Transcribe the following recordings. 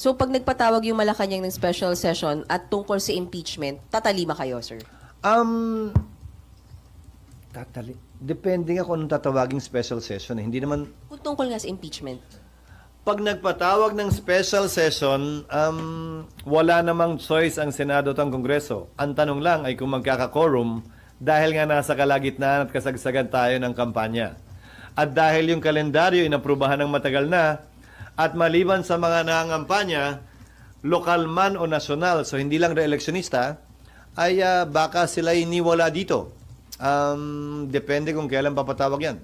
So pag nagpatawag yung Malacanang ng special session at tungkol sa impeachment, tatalima kayo, sir? Um, tatali. Depende nga kung anong tatawaging special session. Eh. Hindi naman, Kung tungkol nga sa impeachment. pag nagpatawag ng special session, um, wala namang choice ang Senado at ang Kongreso. Ang tanong lang ay kung magkakakorum dahil nga nasa kalagitnaan at kasagsagan tayo ng kampanya. At dahil yung kalendaryo inaprubahan ng matagal na, at maliban sa mga nangangampanya, lokal man o nasyonal, so hindi lang re-electionista, ay ah, baka sila iniwala dito. Um, depende kung kailan papatawag yan.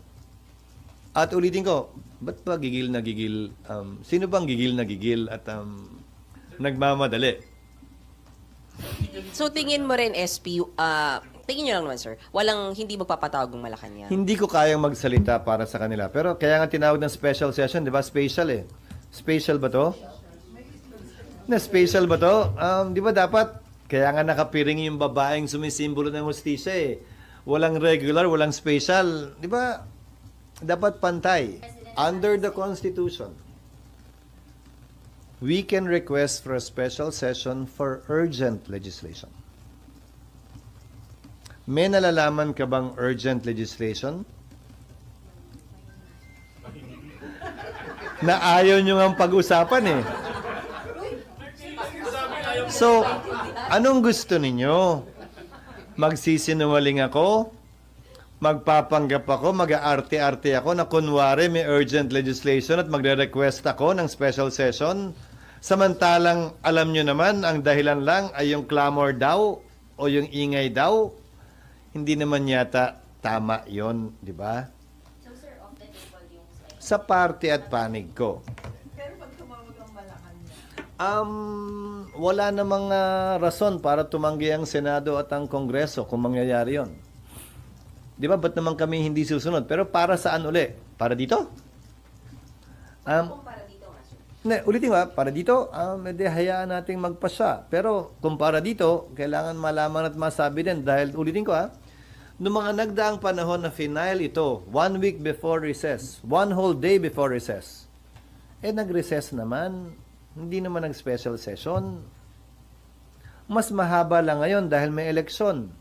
At ulitin ko, ba't ba gigil na gigil? Um, sino bang gigil na gigil at um, nagmamadali? So tingin mo rin, SP, ah, tingin nyo lang naman, sir, walang hindi magpapatawag ng Malacanang. Hindi ko kayang magsalita para sa kanila. Pero kaya nga tinawag ng special session, di ba? Special eh. Special ba to? Na special ba to? Um, di ba dapat, kaya nga nakapiring yung babaeng sumisimbolo ng justisya eh. Walang regular, walang special. Di ba? Dapat pantay. Under the Constitution, we can request for a special session for urgent legislation. May nalalaman ka bang urgent legislation? Na ayaw nyo nga pag-usapan eh. So, anong gusto ninyo? Magsisinungaling ako? Magpapanggap ako? Mag-aarte-arte ako na kunwari may urgent legislation at magre-request ako ng special session? Samantalang alam nyo naman, ang dahilan lang ay yung clamor daw o yung ingay daw. Hindi naman yata tama yon, di ba? Sa parte at panig ko. Um, wala namang ah, rason para tumanggi ang Senado at ang Kongreso kung mangyayari yon. Di ba, ba't naman kami hindi susunod? Pero para saan uli? Para dito? Um, ne, ulitin ko, ah, para dito, um, edi hayaan nating magpasya. Pero kung para dito, kailangan malaman at masabi din. Dahil ulitin ko ha, noong mga nagdaang panahon na final ito, one week before recess, one whole day before recess, eh nag-recess naman, hindi naman nag-special session. Mas mahaba lang ngayon dahil may eleksyon.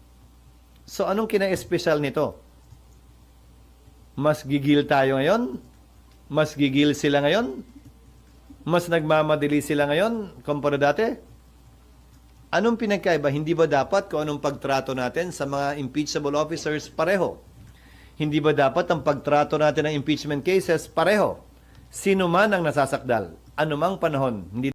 So anong kina-espesyal nito? Mas gigil tayo ngayon? Mas gigil sila ngayon? Mas nagmamadali sila ngayon kumpara dati? Anong pinagkaiba? Hindi ba dapat kung anong pagtrato natin sa mga impeachable officers pareho? Hindi ba dapat ang pagtrato natin ng impeachment cases pareho? Sino man ang nasasakdal, anumang panahon, hindi